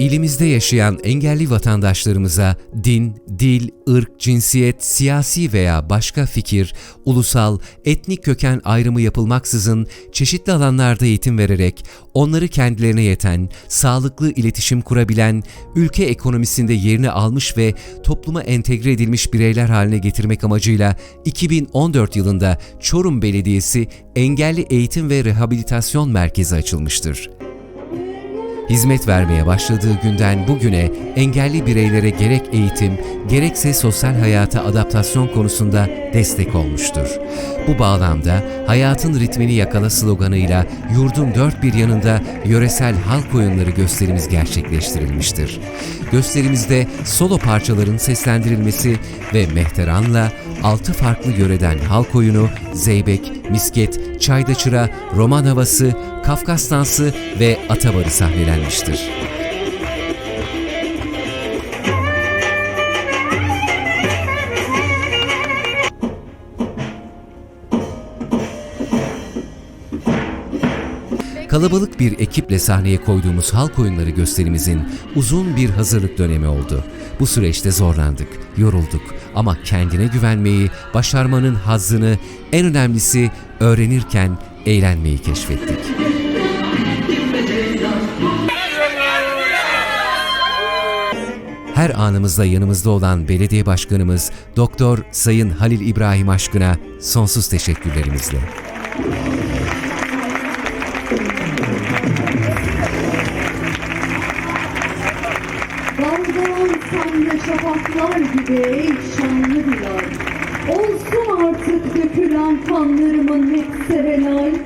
İlimizde yaşayan engelli vatandaşlarımıza din, dil, ırk, cinsiyet, siyasi veya başka fikir, ulusal, etnik köken ayrımı yapılmaksızın çeşitli alanlarda eğitim vererek onları kendilerine yeten, sağlıklı iletişim kurabilen, ülke ekonomisinde yerini almış ve topluma entegre edilmiş bireyler haline getirmek amacıyla 2014 yılında Çorum Belediyesi Engelli Eğitim ve Rehabilitasyon Merkezi açılmıştır. Hizmet vermeye başladığı günden bugüne engelli bireylere gerek eğitim, gerekse sosyal hayata adaptasyon konusunda destek olmuştur. Bu bağlamda hayatın ritmini yakala sloganıyla yurdun dört bir yanında yöresel halk oyunları gösterimiz gerçekleştirilmiştir. Gösterimizde solo parçaların seslendirilmesi ve mehteranla altı farklı yöreden halk oyunu, zeybek, misket, çayda çıra, roman havası, Kafkas dansı ve atabarı sahnelenmiştir. Kalabalık bir ekiple sahneye koyduğumuz halk oyunları gösterimizin uzun bir hazırlık dönemi oldu. Bu süreçte zorlandık, yorulduk ama kendine güvenmeyi, başarmanın hazzını, en önemlisi öğrenirken eğlenmeyi keşfettik. Her anımızda yanımızda olan belediye başkanımız Doktor Sayın Halil İbrahim Aşkın'a sonsuz teşekkürlerimizle. Şafaklar gibi şanlı Bilal. Olsun artık dökülen kanlarımın hep serenay.